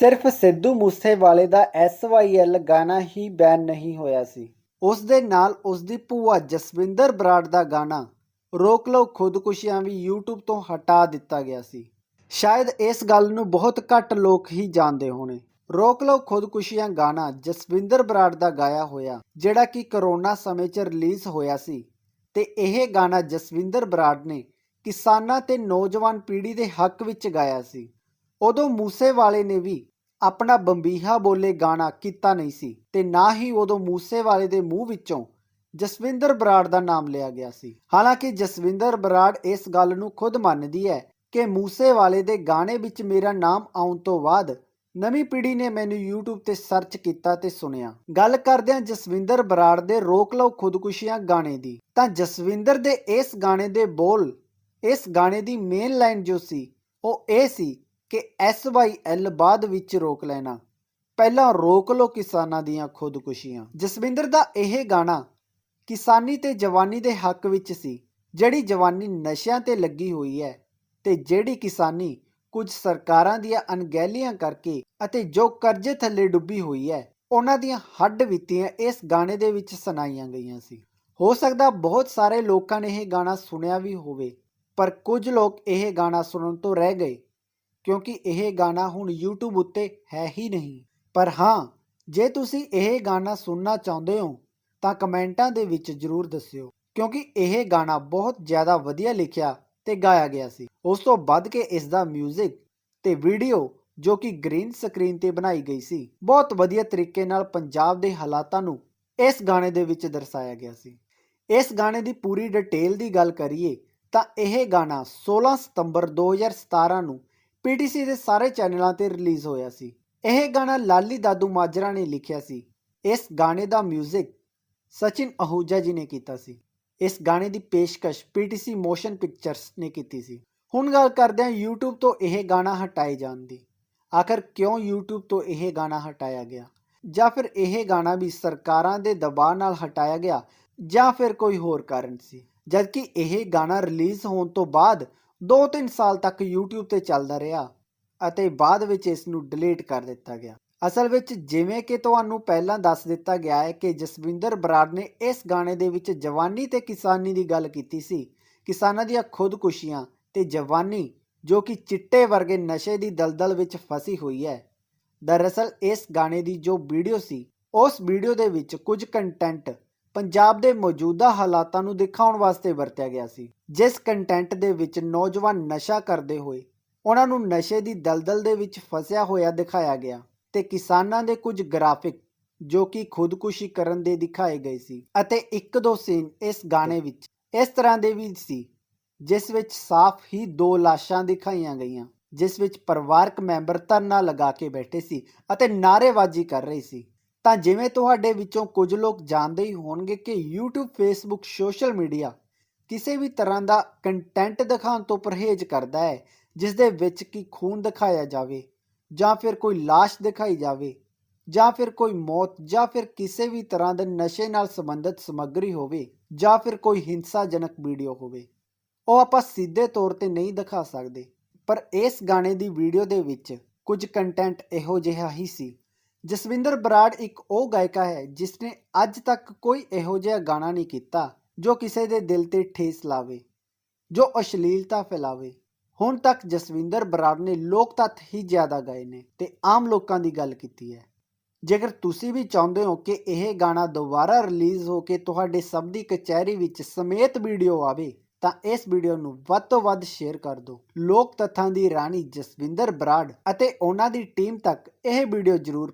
ਸਿਰਫ ਸਿੱਧੂ ਮੂਸੇਵਾਲੇ ਦਾ ਐਸਵਾਈਐਲ ਗਾਣਾ ਹੀ ਬੈਨ ਨਹੀਂ ਹੋਇਆ ਸੀ। ਉਸ ਦੇ ਨਾਲ ਉਸ ਦੀ ਭੂਆ ਜਸਵਿੰਦਰ ਬਰਾੜ ਦਾ ਗਾਣਾ ਰੋਕ ਲਓ ਖੁਦਕੁਸ਼ੀਆਂ ਵੀ YouTube ਤੋਂ ਹਟਾ ਦਿੱਤਾ ਗਿਆ ਸੀ। ਸ਼ਾਇਦ ਇਸ ਗੱਲ ਨੂੰ ਬਹੁਤ ਘੱਟ ਲੋਕ ਹੀ ਜਾਣਦੇ ਹੋਣੇ। ਰੋਕ ਲਓ ਖੁਦਕੁਸ਼ੀਆਂ ਗਾਣਾ ਜਸਵਿੰਦਰ ਬਰਾੜ ਦਾ ਗਾਇਆ ਹੋਇਆ, ਜਿਹੜਾ ਕਿ ਕਰੋਨਾ ਸਮੇਂ 'ਚ ਰਿਲੀਜ਼ ਹੋਇਆ ਸੀ। ਤੇ ਇਹ ਗਾਣਾ ਜਸਵਿੰਦਰ ਬਰਾੜ ਨੇ ਕਿਸਾਨਾਂ ਤੇ ਨੌਜਵਾਨ ਪੀੜ੍ਹੀ ਦੇ ਹੱਕ ਵਿੱਚ ਗਾਇਆ ਸੀ। ਉਦੋਂ ਮੂਸੇਵਾਲੇ ਨੇ ਵੀ ਆਪਣਾ ਬੰਬੀਹਾ ਬੋਲੇ ਗਾਣਾ ਕੀਤਾ ਨਹੀਂ ਸੀ ਤੇ ਨਾ ਹੀ ਉਦੋਂ ਮੂਸੇਵਾਲੇ ਦੇ ਮੂੰਹ ਵਿੱਚੋਂ ਜਸਵਿੰਦਰ ਬਰਾੜ ਦਾ ਨਾਮ ਲਿਆ ਗਿਆ ਸੀ। ਹਾਲਾਂਕਿ ਜਸਵਿੰਦਰ ਬਰਾੜ ਇਸ ਗੱਲ ਨੂੰ ਖੁਦ ਮੰਨਦੀ ਹੈ ਕਿ ਮੂਸੇਵਾਲੇ ਦੇ ਗਾਣੇ ਵਿੱਚ ਮੇਰਾ ਨਾਮ ਆਉਣ ਤੋਂ ਬਾਅਦ ਨਵੀਂ ਪੀੜ੍ਹੀ ਨੇ ਮੈਨੂੰ YouTube ਤੇ ਸਰਚ ਕੀਤਾ ਤੇ ਸੁਣਿਆ। ਗੱਲ ਕਰਦਿਆਂ ਜਸਵਿੰਦਰ ਬਰਾੜ ਦੇ ਰੋਕ ਲਓ ਖੁਦਕੁਸ਼ੀਆਂ ਗਾਣੇ ਦੀ। ਤਾਂ ਜਸਵਿੰਦਰ ਦੇ ਇਸ ਗਾਣੇ ਦੇ ਬੋਲ, ਇਸ ਗਾਣੇ ਦੀ ਮੇਨ ਲਾਈਨ ਜੋ ਸੀ, ਉਹ ਇਹ ਸੀ ਕਿ ਐਲ ਬਾਅਦ ਵਿੱਚ ਰੋਕ ਲੈਣਾ। ਪਹਿਲਾਂ ਰੋਕ ਲਓ ਕਿਸਾਨਾਂ ਦੀਆਂ ਖੁਦਕੁਸ਼ੀਆਂ। ਜਸਵਿੰਦਰ ਦਾ ਇਹ ਗਾਣਾ ਕਿਸਾਨੀ ਤੇ ਜਵਾਨੀ ਦੇ ਹੱਕ ਵਿੱਚ ਸੀ, ਜਿਹੜੀ ਜਵਾਨੀ ਨਸ਼ਿਆਂ ਤੇ ਲੱਗੀ ਹੋਈ ਹੈ ਤੇ ਜਿਹੜੀ ਕਿਸਾਨੀ ਕੁਝ ਸਰਕਾਰਾਂ ਦੀਆਂ ਅਣਗਹਿਲੀਆਂ ਕਰਕੇ ਅਤੇ ਜੋ ਕਰਜ਼ੇ ਥੱਲੇ ਡੁੱਬੀ ਹੋਈ ਹੈ, ਉਹਨਾਂ ਦੀਆਂ ਹੱਡ ਬੀਤੀਆਂ ਇਸ ਗਾਣੇ ਦੇ ਵਿੱਚ ਸੁਣਾਈਆਂ ਗਈਆਂ ਸੀ। ਹੋ ਸਕਦਾ ਬਹੁਤ ਸਾਰੇ ਲੋਕਾਂ ਨੇ ਇਹ ਗਾਣਾ ਸੁਣਿਆ ਵੀ ਹੋਵੇ, ਪਰ ਕੁਝ ਲੋਕ ਇਹ ਗਾਣਾ ਸੁਣਨ ਤੋਂ ਰਹਿ ਗਏ। ਕਿਉਂਕਿ ਇਹ ਗਾਣਾ ਹੁਣ YouTube ਉੱਤੇ ਹੈ ਹੀ ਨਹੀਂ। ਪਰ ਹਾਂ, ਜੇ ਤੁਸੀਂ ਇਹ ਗਾਣਾ ਸੁਣਨਾ ਚਾਹੁੰਦੇ ਹੋ, ਤਾਂ ਕਮੈਂਟਾਂ ਦੇ ਵਿੱਚ ਜਰੂਰ ਦੱਸਿਓ। ਕਿਉਂਕਿ ਇਹ ਗਾਣਾ ਬਹੁਤ ਜ਼ਿਆਦਾ ਵਧੀਆ ਲਿਖਿਆ ਤੇ ਗਾਇਆ ਗਿਆ ਸੀ। ਉਸ ਤੋਂ ਵੱਧ ਕੇ ਇਸ ਦਾ 뮤직 ਤੇ ਵੀਡੀਓ ਜੋ ਕਿ ਗ੍ਰੀਨ ਸਕਰੀਨ ਤੇ ਬਣਾਈ ਗਈ ਸੀ, ਬਹੁਤ ਵਧੀਆ ਤਰੀਕੇ ਨਾਲ ਪੰਜਾਬ ਦੇ ਹਾਲਾਤਾਂ ਨੂੰ ਇਸ ਗਾਣੇ ਦੇ ਵਿੱਚ ਦਰਸਾਇਆ ਗਿਆ ਸੀ। ਇਸ ਗਾਣੇ ਦੀ ਪੂਰੀ ਡਿਟੇਲ ਦੀ ਗੱਲ ਕਰੀਏ, ਤਾਂ ਇਹ ਗਾਣਾ 16 ਸਤੰਬਰ 2017 ਨੂੰ ਪੀਟੀਸੀ ਦੇ ਸਾਰੇ ਚੈਨਲਾਂ ਤੇ ਰਿਲੀਜ਼ ਹੋਇਆ ਸੀ। ਇਹ ਗਾਣਾ ਲਾਲੀ ਦਾਦੂ ਮਾਜਰਾ ਨੇ ਲਿਖਿਆ ਸੀ। ਇਸ ਗਾਣੇ ਦਾ 뮤직 ਸਚਿਨ ਅਹੂਜਾ ਜੀ ਨੇ ਕੀਤਾ ਸੀ। ਇਸ ਗਾਣੇ ਦੀ ਪੇਸ਼ਕਸ਼ ਪੀਟੀਸੀ ਮੋਸ਼ਨ ਪਿਕਚਰਸ ਨੇ ਕੀਤੀ ਸੀ। ਹੁਣ ਗੱਲ ਕਰਦੇ ਹਾਂ YouTube ਤੋਂ ਇਹ ਗਾਣਾ ਹਟਾਏ ਜਾਣ ਦੀ। ਆਖਰ ਕਿਉਂ YouTube ਤੋਂ ਇਹ ਗਾਣਾ ਹਟਾਇਆ ਗਿਆ? ਜਾਂ ਫਿਰ ਇਹ ਗਾਣਾ ਵੀ ਸਰਕਾਰਾਂ ਦੇ ਦਬਾਅ ਨਾਲ ਹਟਾਇਆ ਗਿਆ ਜਾਂ ਫਿਰ ਕੋਈ ਹੋਰ ਕਾਰਨ ਸੀ? ਜਦਕਿ ਇਹ ਗਾਣਾ ਰਿਲੀਜ਼ ਹੋਣ ਤੋਂ ਬਾਅਦ 2-3 ਸਾਲ ਤੱਕ YouTube ਤੇ ਚੱਲਦਾ ਰਿਹਾ ਅਤੇ ਬਾਅਦ ਵਿੱਚ ਇਸ ਨੂੰ ਡਿਲੀਟ ਕਰ ਦਿੱਤਾ ਗਿਆ। ਅਸਲ ਵਿੱਚ ਜਿਵੇਂ ਕਿ ਤੁਹਾਨੂੰ ਪਹਿਲਾਂ ਦੱਸ ਦਿੱਤਾ ਗਿਆ ਹੈ ਕਿ ਜਸਵਿੰਦਰ ਬਰਾੜ ਨੇ ਇਸ ਗਾਣੇ ਦੇ ਵਿੱਚ ਜਵਾਨੀ ਤੇ ਕਿਸਾਨੀ ਦੀ ਗੱਲ ਕੀਤੀ ਸੀ। ਕਿਸਾਨਾਂ ਦੀਆਂ ਖੁਦਕੁਸ਼ੀਆਂ ਤੇ ਜਵਾਨੀ, ਜੋ ਕਿ ਚਿੱਟੇ ਵਰਗੇ ਨਸ਼ੇ ਦੀ ਦਲਦਲ ਵਿੱਚ ਫਸੀ ਹੋਈ ਹੈ। ਦਰਅਸਲ ਇਸ ਗਾਣੇ ਦੀ ਜੋ ਵੀਡੀਓ ਸੀ, ਉਸ ਵੀਡੀਓ ਦੇ ਵਿੱਚ ਕੁਝ ਕੰਟੈਂਟ ਪੰਜਾਬ ਦੇ ਮੌਜੂਦਾ ਹਾਲਾਤਾਂ ਨੂੰ ਦਿਖਾਉਣ ਵਾਸਤੇ ਵਰਤਿਆ ਗਿਆ ਸੀ, ਜਿਸ ਕੰਟੈਂਟ ਦੇ ਵਿੱਚ ਨੌਜਵਾਨ ਨਸ਼ਾ ਕਰਦੇ ਹੋਏ, ਉਹਨਾਂ ਨੂੰ ਨਸ਼ੇ ਦੀ ਦਲਦਲ ਦੇ ਵਿੱਚ ਫਸਿਆ ਹੋਇਆ ਦਿਖਾਇਆ ਗਿਆ ਤੇ ਕਿਸਾਨਾਂ ਦੇ ਕੁਝ ਗ੍ਰਾਫਿਕ, ਜੋ ਕਿ ਖੁਦਕੁਸ਼ੀ ਕਰਨ ਦੇ ਦਿਖਾਏ ਗਏ ਸੀ ਅਤੇ ਇੱਕ ਦੋ ਸੀਨ ਇਸ ਗਾਣੇ ਵਿੱਚ, ਇਸ ਤਰ੍ਹਾਂ ਦੇ ਵੀ ਸੀ, ਜਿਸ ਵਿੱਚ ਸਾਫ਼ ਹੀ ਦੋ ਲਾਸ਼ਾਂ ਦਿਖਾਈਆਂ ਗਈਆਂ, ਜਿਸ ਵਿੱਚ ਪਰਿਵਾਰਕ ਮੈਂਬਰ ਧਰਨਾ ਲਗਾ ਕੇ ਬੈਠੇ ਸੀ ਅਤੇ ਨਾਅਰੇਬਾਜ਼ੀ ਕਰ ਰਹੀ ਸੀ। ਤਾਂ ਜਿਵੇਂ ਤੁਹਾਡੇ ਵਿੱਚੋਂ ਕੁਝ ਲੋਕ ਜਾਣਦੇ ਹੀ ਹੋਣਗੇ ਕਿ YouTube, Facebook ਸੋਸ਼ਲ ਮੀਡੀਆ ਕਿਸੇ ਵੀ ਤਰ੍ਹਾਂ ਦਾ ਕੰਟੈਂਟ ਦਿਖਾਉਣ ਤੋਂ ਪਰਹੇਜ਼ ਕਰਦਾ ਹੈ ਜਿਸ ਦੇ ਵਿੱਚ ਕਿ ਖੂਨ ਦਿਖਾਇਆ ਜਾਵੇ, ਜਾਂ ਫਿਰ ਕੋਈ লাশ ਦਿਖਾਈ ਜਾਵੇ, ਜਾਂ ਫਿਰ ਕੋਈ ਮੌਤ, ਜਾਂ ਫਿਰ ਕਿਸੇ ਵੀ ਤਰ੍ਹਾਂ ਦੇ ਨਸ਼ੇ ਨਾਲ ਸੰਬੰਧਿਤ ਸਮੱਗਰੀ ਹੋਵੇ, ਜਾਂ ਫਿਰ ਕੋਈ ਹਿੰਸਾਜਨਕ ਵੀਡੀਓ ਹੋਵੇ, ਉਹ ਆਪਾਂ ਸਿੱਧੇ ਤੌਰ ਤੇ ਨਹੀਂ ਦਿਖਾ ਸਕਦੇ। ਪਰ ਇਸ ਗਾਣੇ ਦੀ ਵੀਡੀਓ ਦੇ ਵਿੱਚ ਕੁਝ ਕੰਟੈਂਟ ਇਹੋ ਜਿਹਾ ਹੀ ਸੀ। ਜਸਵਿੰਦਰ ਬਰਾੜ ਇੱਕ ਉਹ ਗਾਇਕਾ ਹੈ ਜਿਸ ਨੇ ਅੱਜ ਤੱਕ ਕੋਈ ਇਹੋ ਜਿਹਾ ਗਾਣਾ ਨਹੀਂ ਕੀਤਾ ਜੋ ਕਿਸੇ ਦੇ ਦਿਲ ਤੇ ਠੇਸ ਲਾਵੇ, ਜੋ ਅਸ਼ਲੀਲਤਾ ਫੈਲਾਵੇ। ਹੁਣ ਤੱਕ ਜਸਵਿੰਦਰ ਬਰਾੜ ਨੇ ਲੋਕ ਤੱਤ ਹੀ ਜ਼ਿਆਦਾ ਗਾਏ ਨੇ ਤੇ ਆਮ ਲੋਕਾਂ ਦੀ ਗੱਲ ਕੀਤੀ ਹੈ। ਜੇਕਰ ਤੁਸੀਂ ਵੀ ਚਾਹੁੰਦੇ ਹੋ ਕਿ ਇਹ ਗਾਣਾ ਦੁਬਾਰਾ ਰਿਲੀਜ਼ ਹੋ ਕੇ ਤੁਹਾਡੇ ਸਭ ਦੀ ਕਚਹਿਰੀ ਵਿੱਚ ਸਮੇਤ ਵੀਡੀਓ ਆਵੇ, ਤਾਂ ਇਸ ਵੀਡੀਓ ਨੂੰ ਵੱਧ ਤੋਂ ਵੱਧ ਸ਼ੇਅਰ ਕਰ ਦਿਓ। ਲੋਕ ਤੱਥਾਂ ਦੀ ਰਾਣੀ ਜਸਵਿੰਦਰ ਬਰਾੜ ਅਤੇ ਉਹਨਾਂ ਦੀ ਟੀਮ ਤੱਕ ਇਹ ਵੀਡੀਓ ਜ਼ਰੂਰ